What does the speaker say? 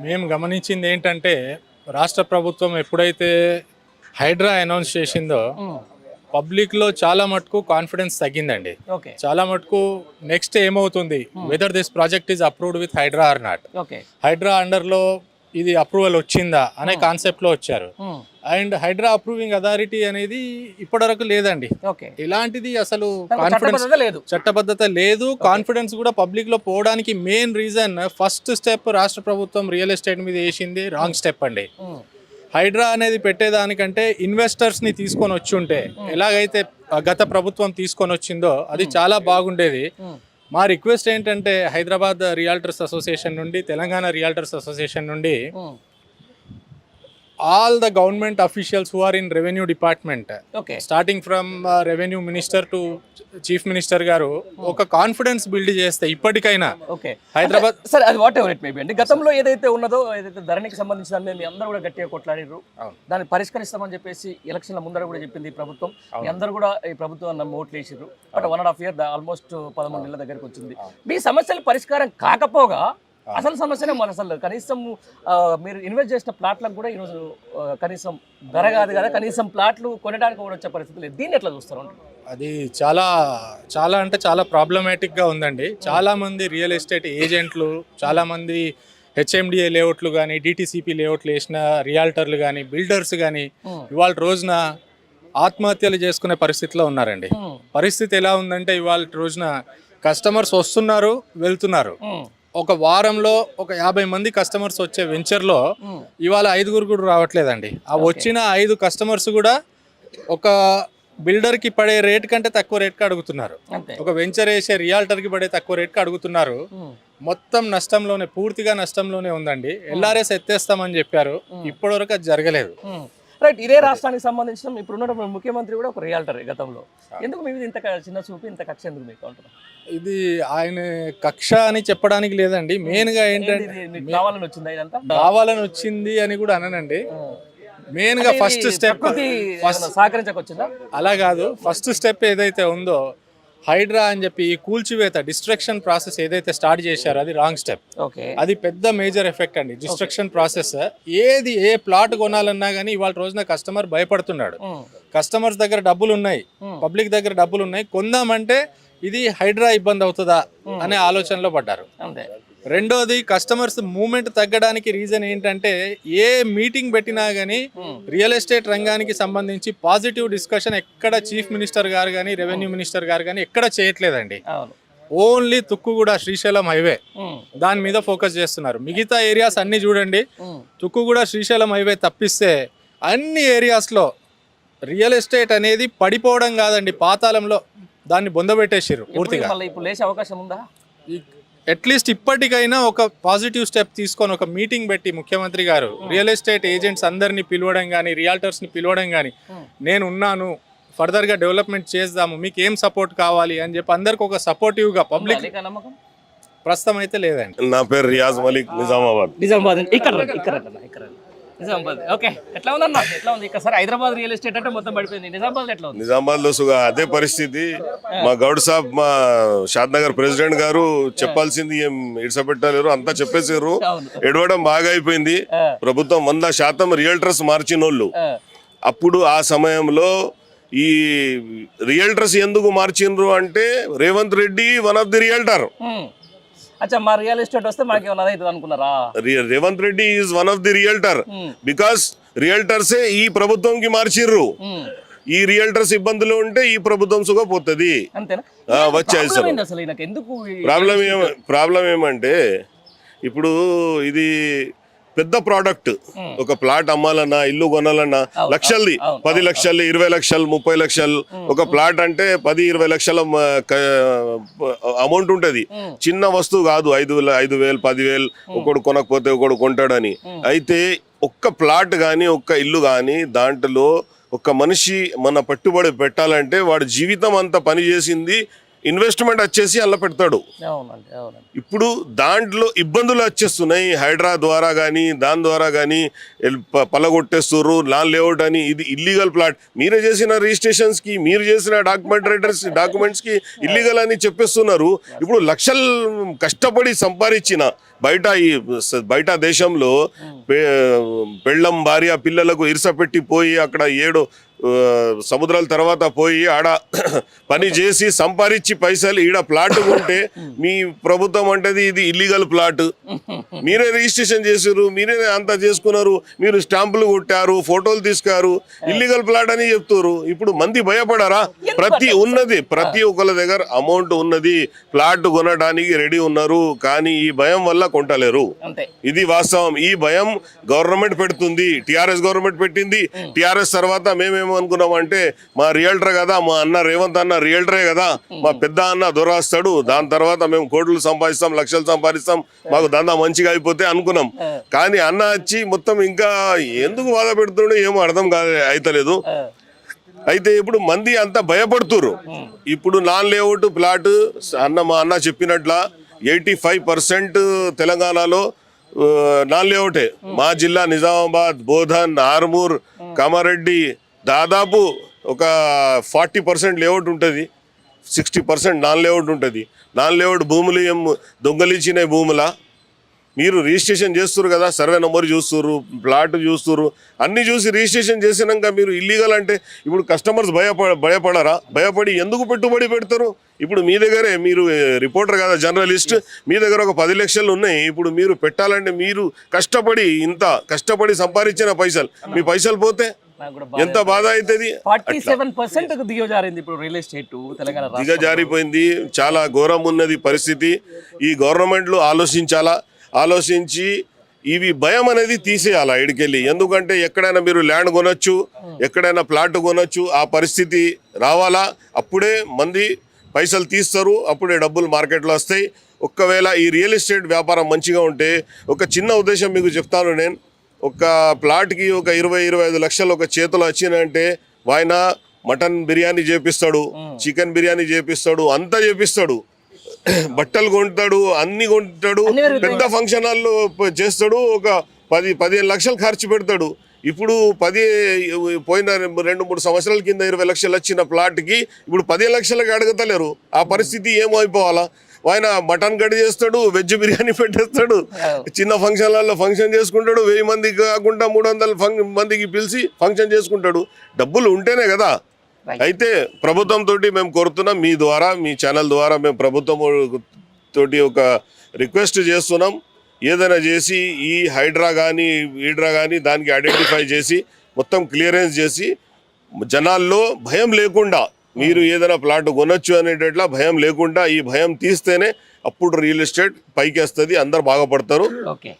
మేము గమనించింది ఏంటంటే రాష్ట్ర ప్రభుత్వం ఎప్పుడైతే హైడ్రా అనౌన్స్ చేసిందో పబ్లిక్లో చాలా మటుకు కాన్ఫిడెన్స్ తగ్గిందండి. చాలా మటుకు నెక్స్ట్ ఏమవుతుంది whether this project is approved with HYDRAA or not okay. HYDRAA అండర్లో ఇది అప్రూవల్ వచ్చిందా అనే కాన్సెప్ట్లో వచ్చారు. అండ్ హైడ్రా అప్రూవింగ్ అథారిటీ అనేది ఇప్పటివరకు లేదండి. ఓకే. ఇలాంటిది అసలు కాన్ఫిడెన్స్ చట్టబద్ధత లేదు. చట్టబద్ధత లేదు. కాన్ఫిడెన్స్ కూడా పబ్లిక్లో పోవడానికి మెయిన్ రీజన్ ఫస్ట్ స్టెప్ రాష్ట్ర ప్రభుత్వం రియల్ ఎస్టేట్ మీద వేసింది రాంగ్ స్టెప్ అండి. హైడ్రా అనేది పెట్టేదానికంటే ఇన్వెస్టర్స్ని తీసుకొని వచ్చి ఉంటే ఎలాగైతే గత ప్రభుత్వం తీసుకొని వచ్చిందో అది చాలా బాగుండేది. మా రిక్వెస్ట్ ఏంటంటే హైదరాబాద్ రియాల్టర్స్ అసోసియేషన్ నుండి తెలంగాణ రియాల్టర్స్ అసోసియేషన్ నుండి all the government officials who are in revenue department okay starting from revenue minister to chief minister garu ఒక కాన్ఫిడెన్స్ బిల్డ్ చేస్తే ఇప్పటికైనా ఓకే హైదరాబాద్ సరే అది వాట్ ఎవర్ ఇట్ మేబీ అండి గతంలో ఏదైతే ఉన్నదో ఏదైతే ధరణికి సంబంధించిన దాని మీద మీ అందరూ కూడా గట్టిగా కొట్లాడారు అవును. దాన్ని పరిష్కరిస్తామని చెప్పేసి ఎలక్షన్ల ముందర కూడా చెప్పింది ఈ ప్రభుత్వం. మీ అందరూ కూడా ఈ ప్రభుత్వం నమ్మి ఓట్లు వేసారు but one and half year almost పదమూడు నెలల దగ్గరకు వచ్చింది. మీ సమస్యలు పరిష్కారం కాకపోగా అసలు సమస్యనే మన అసలు. కనీసం మీరు ఇన్వెస్ట్ చేసిన ప్లాట్లకు కూడా ఈరోజు కనీసం ధర కాదు కదా కనీసం ప్లాట్లు కొనడానికి కూడా వచ్చే పరిస్థితి లేదు. దీన్ని ఎట్లా చూస్తారు అది చాలా చాలా అంటే చాలా problematic గా ఉందండి. చాలా మంది రియల్ ఎస్టేట్ ఏజెంట్లు చాలా మంది హెచ్ఎండిఏ లేఅవుట్లు కానీ డిటిసిపి లేఅవుట్లు వేసిన రియాల్టర్లు కానీ బిల్డర్స్ కానీ. ఇవాళ రోజున ఆత్మహత్యలు చేసుకునే పరిస్థితిలో ఉన్నారండి. పరిస్థితి ఎలా ఉందంటే ఇవాళ రోజున కస్టమర్స్ వస్తున్నారు వెళ్తున్నారు. ఒక వారంలో ఒక యాభై మంది కస్టమర్స్ వచ్చే వెంచర్లో ఇవాళ ఐదుగురు కూడా రావట్లేదండి. ఆ వచ్చిన ఐదు కస్టమర్స్ కూడా ఒక బిల్డర్కి పడే రేట్ కంటే తక్కువ రేట్కి అడుగుతున్నారు. ఒక వెంచర్ వేసే రియాల్టర్కి పడే తక్కువ రేట్కి అడుగుతున్నారు. మొత్తం నష్టంలోనే పూర్తిగా నష్టంలోనే ఉందండి. ఎల్ఆర్ఎస్ ఎత్తేస్తామని చెప్పారు. ఇప్పటివరకు అది జరగలేదు. రైట్ ఇదే రాష్ట్రానికి సంబంధించిన ఇప్పుడు ఉన్న ముఖ్యమంత్రి కూడా ఒక రియాల్టర్ గతంలో. ఎందుకు మీ మీద ఇంత చిన్న చూపు ఇంత కక్ష ఎందుకు మీకు అంటున్నా ఇది ఆయన కక్ష అని చెప్పడానికి లేదండి. మెయిన్గా ఏంటంటే ఏంటి ఇది మీకు కావాలని వచ్చిందా ఇదంతా? కావాలని వచ్చింది అని కూడా అననండి. మెయిన్గా ఫస్ట్ స్టెప్ ఏమన్నా సహకరించకొచ్చిందా అలా కాదు. ఫస్ట్ స్టెప్ ఏదైతే ఉందో హైడ్రా అని చెప్పి ఈ కూల్చివేత డిస్ట్రక్షన్ ప్రాసెస్ ఏదైతే స్టార్ట్ చేశారో అది రాంగ్ స్టెప్. అది పెద్ద మేజర్ ఎఫెక్ట్ అండి డిస్ట్రక్షన్ ప్రాసెస్. ఏది ఏ ప్లాట్ కొనాలన్నా కానీ ఇవాళ రోజున కస్టమర్ భయపడుతున్నాడు. కస్టమర్స్ దగ్గర డబ్బులు ఉన్నాయి. పబ్లిక్ దగ్గర డబ్బులు ఉన్నాయి కొందామంటే ఇది హైడ్రా ఇబ్బంది అవుతుందా అనే ఆలోచనలో పడ్డారు. రెండోది కస్టమర్స్ మూమెంట్ తగ్గడానికి రీజన్ ఏంటంటే ఏ మీటింగ్ పెట్టినా కానీ Hmm. రియల్ ఎస్టేట్ రంగానికి సంబంధించి పాజిటివ్ డిస్కషన్ ఎక్కడ చీఫ్ మినిస్టర్ గారు కానీ రెవెన్యూ మినిస్టర్ గారు కానీ ఎక్కడ చేయట్లేదండి. Only Tukkuguda Srisailam highway um, దాని మీద ఫోకస్ చేస్తున్నారు. మిగతా ఏరియాస్ అన్ని చూడండి. ఉమ్, తుక్కుగూడ శ్రీశైలం హైవే తప్పిస్తే అన్ని ఏరియాస్లో రియల్ ఎస్టేట్ అనేది పడిపోవడం కాదండి. పాతాళంలో దాన్ని బొందబెట్టేసారు పూర్తిగా. ఇప్పుడు లేచే అవకాశం ఉందా? అట్లీస్ట్ ఇప్పటికైనా ఒక పాజిటివ్ స్టెప్ తీసుకొని ఒక మీటింగ్ పెట్టి ముఖ్యమంత్రి గారు రియల్ ఎస్టేట్ ఏజెంట్స్ అందరినీ పిలవడం కానీ రియాల్టర్స్ని పిలవడం కానీ Hmm. నేను ఉన్నాను ఫర్దర్గా డెవలప్మెంట్ చేద్దాము మీకు ఏం సపోర్ట్ కావాలి అని చెప్పి అందరికి ఒక సపోర్టివ్గా పబ్లిక్ ప్రస్తుతం అయితే లేదండి నా పేరు రియాజ్ మలిక్ నిజామాబాద్ నిజామాబాద్ ఇక్కడ ఇక్కడ ఇక్కడ. నిజామాబాద్. ఓకే ఎట్లా ఉందన్న ఎట్లా ఉంది? ఇక్కడ హైదరాబాద్ రియల్ ఎస్టేట్ అంటే మొత్తం పడిపోయింది. నిజామాబాద్ ఎట్లా ఉంది? నిజామాబాద్లో సుగా అదే పరిస్థితి. మా గౌడ్ సాబ్ మా షాద్ నగర్ ప్రెసిడెంట్ గారు చెప్పాల్సింది ఏం ఇడిసపెట్టలేరు అంతా చెప్పేసారు ఎడవడం బాగా అయిపోయింది. ప్రభుత్వం వంద శాతం రియల్టర్స్ మార్చినోళ్ళు. అప్పుడు ఆ సమయంలో ఈ రియల్టర్స్ ఎందుకు మార్చిండ్రు అంటే Revanth Reddy one of the realtor. అచ్చా మా రియల్ ఎస్టేట్ వస్తే మాకు ఏమన్నా అవుతుంది అనుకున్నారా Revanth Reddy is one of the realtor because రియల్టర్సే ఈ ప్రభుత్వంకి మార్చిర్రు. ఉమ్. ఈ రియల్టర్స్ ఇబ్బందులు ఉంటే ఈ ప్రభుత్వం సుగా పోతుంది. అంతేనా? ఆ, వచ్చాయి ప్రాబ్లం ఏమంటే ఇప్పుడు ఇది పెద్ద ప్రోడక్ట్ ఒక ప్లాట్ అమ్మాలన్నా ఇల్లు కొనాలన్నా లక్షల్ది. పది లక్షలు ఇరవై లక్షలు ముప్పై లక్షలు. ఒక ప్లాట్ అంటే పది ఇరవై లక్షల అమౌంట్ ఉంటది. చిన్న వస్తువు కాదు ఐదు ఐదు వేలు పదివేలు ఒకడు కొనకపోతే ఒకడు కొంటాడని. అయితే ఒక్క ప్లాట్ కానీ ఒక్క ఇల్లు కానీ దాంట్లో ఒక్క మనిషి మన పెట్టుబడి పెట్టాలంటే వాడి జీవితం అంతా పని చేసింది ఇన్వెస్ట్మెంట్ వచ్చేసి అలా పెడతాడు. ఇప్పుడు దాంట్లో ఇబ్బందులు వచ్చేస్తున్నాయి. హైడ్రా ద్వారా కానీ దాని ద్వారా కానీ పలగొట్టేస్తున్నారు లాన్ లేఅవుట్ అని ఇది ఇల్లీగల్ ప్లాట్ మీరే చేసిన రిజిస్ట్రేషన్స్కి మీరు చేసిన డాక్యుమెంటరీస్ డాక్యుమెంట్స్కి ఇల్లీగల్ అని చెప్పేస్తున్నారు. ఇప్పుడు లక్షలు కష్టపడి సంపాదించిన బయట ఈ బయట దేశంలో పెళ్ళం భార్య పిల్లలకు ఇరుసపెట్టి పోయి అక్కడ ఏడు సముద్రాల తర్వాత పోయి ఆడ పని చేసి సంపాదించి పైసలు ఈడ ప్లాట్ ఉంటే మీ ప్రభుత్వం అంటది ఇది ఇల్లీగల్ ప్లాట్ మీరే రిజిస్ట్రేషన్ చేసారు మీరే అంతా చేసుకున్నారు మీరు స్టాంపులు కొట్టారు ఫోటోలు తీసుకారు ఇల్లీగల్ ప్లాట్ అని చెప్తారు ఇప్పుడు మంది భయపడారా? ప్రతి ఉన్నది ప్రతి ఒక్కరి దగ్గర అమౌంట్ ఉన్నది ప్లాట్ కొనడానికి రెడీ ఉన్నారు. కానీ ఈ భయం వల్ల కొంటలేరు. ఇది వాస్తవం. ఈ భయం గవర్నమెంట్ పెడుతుంది. టిఆర్ఎస్ గవర్నమెంట్ పెట్టింది. టిఆర్ఎస్ తర్వాత మేమేమో అనుకున్నాం అంటే మా రియల్టర్ కదా మా అన్న రేవంత్ అన్న రియల్టరే కదా మా పెద్ద అన్న దొరాస్తాడు దాని తర్వాత మేము కోట్లు సంపాదిస్తాం లక్షలు సంపాదిస్తాం. మాకు దందా మంచిగా అయిపోతే అనుకున్నాం. కానీ అన్న వచ్చి మొత్తం ఇంకా ఎందుకు బాధ పెడుతుండో ఏమో అర్థం కాదు అయితలేదు. అయితే ఇప్పుడు మంది అంతా భయపడుతురు ఇప్పుడు నాన్ లేఅవుట్ ప్లాట్ అన్న మా అన్న చెప్పినట్ల ఎయిటీ ఫైవ్ పర్సెంట్ తెలంగాణలో నాన్ లేఅవుటే మా జిల్లా నిజామాబాద్ బోధన్ ఆర్మూర్ కామారెడ్డి దాదాపు ఒక ఫార్టీ పర్సెంట్ లేఅవుట్ ఉంటుంది. సిక్స్టీ పర్సెంట్ నాన్ లేఅవుట్ ఉంటుంది. నాన్ లేఅవుట్ భూములు ఏం దొంగలించిన భూముల? మీరు రిజిస్ట్రేషన్ చేస్తారు కదా సర్వే నెంబర్ చూస్తారు ప్లాట్ చూస్తారు అన్ని చూసి రిజిస్ట్రేషన్ చేసినాక మీరు ఇల్లీగల్ అంటే ఇప్పుడు కస్టమర్స్ భయపడ భయపడరా? భయపడి ఎందుకు పెట్టుబడి పెడతారు? ఇప్పుడు మీ దగ్గరే మీరు రిపోర్టర్ కదా జర్నలిస్ట్ మీ దగ్గర ఒక పది లక్షలు ఉన్నాయి. ఇప్పుడు మీరు పెట్టాలంటే మీరు కష్టపడి ఇంత కష్టపడి సంపాదించిన పైసలు. మీ పైసలు పోతే ఎంత బాధ అవుతుంది ఫార్టీ సెవెన్ పర్సెంట్ దిగజారింది ఇప్పుడు రియల్ ఎస్టేట్ తెలంగాణ రాష్ట్రం. దిగజారిపోయింది చాలా ఘోరం ఉన్నది పరిస్థితి. ఈ గవర్నమెంట్లు ఆలోచించాలా? ఆలోచించి ఇవి భయం అనేది తీసేయాలా ఇడికెళ్ళి ఎందుకంటే ఎక్కడైనా మీరు ల్యాండ్ కొనొచ్చు ఎక్కడైనా ప్లాట్ కొనొచ్చు ఆ పరిస్థితి రావాలా? అప్పుడే మంది పైసలు తీస్తారు అప్పుడే డబ్బులు మార్కెట్లో వస్తాయి. ఒక్కవేళ ఈ రియల్ ఎస్టేట్ వ్యాపారం మంచిగా ఉంటే ఒక చిన్న ఉద్దేశం మీకు చెప్తాను నేను. ఒక ప్లాట్కి ఒక ఇరవై ఇరవై ఐదు లక్షలు ఒక చేతులు వచ్చినాయంటే ఆయన మటన్ బిర్యానీ చేపిస్తాడు చికెన్ బిర్యానీ చేపిస్తాడు అంతా చేపిస్తాడు. బట్టలు కొంటాడు అన్ని కొంటాడు. పెద్ద ఫంక్షన్ హాల్లో చేస్తాడు ఒక పది పదిహేను లక్షలు ఖర్చు పెడతాడు. ఇప్పుడు పది పోయిన రెండు మూడు సంవత్సరాల కింద ఇరవై లక్షలు వచ్చిన ప్లాట్కి ఇప్పుడు పదిహేను లక్షలకి అడగతలేరు. ఆ పరిస్థితి ఏమైపోవాలా ఆయన మటన్ కట్ చేస్తాడు వెజ్ బిర్యానీ పెట్టేస్తాడు. చిన్న ఫంక్షన్లలో ఫంక్షన్ చేసుకుంటాడు వెయ్యి మందికి కాకుండా మూడు వందల మందికి పిలిచి ఫంక్షన్ చేసుకుంటాడు. డబ్బులు ఉంటేనే కదా. అయితే ప్రభుత్వం తోటి మేము కోరుతున్నాం మీ ద్వారా మీ ఛానల్ ద్వారా మేము ప్రభుత్వం తోటి ఒక రిక్వెస్ట్ చేస్తున్నాం. ఏదైనా చేసి ఈ హైడ్రా కానీ ఈడ్రా కానీ దానికి ఐడెంటిఫై చేసి మొత్తం క్లియరెన్స్ చేసి జనాల్లో భయం లేకుండా మీరు ఏదైనా ప్లాట్ కొనొచ్చు అనేటట్లా భయం లేకుండా ఈ భయం తీస్తేనే అప్పుడు రియల్ ఎస్టేట్ పైకి వస్తుంది అందరు బాగుపడతారు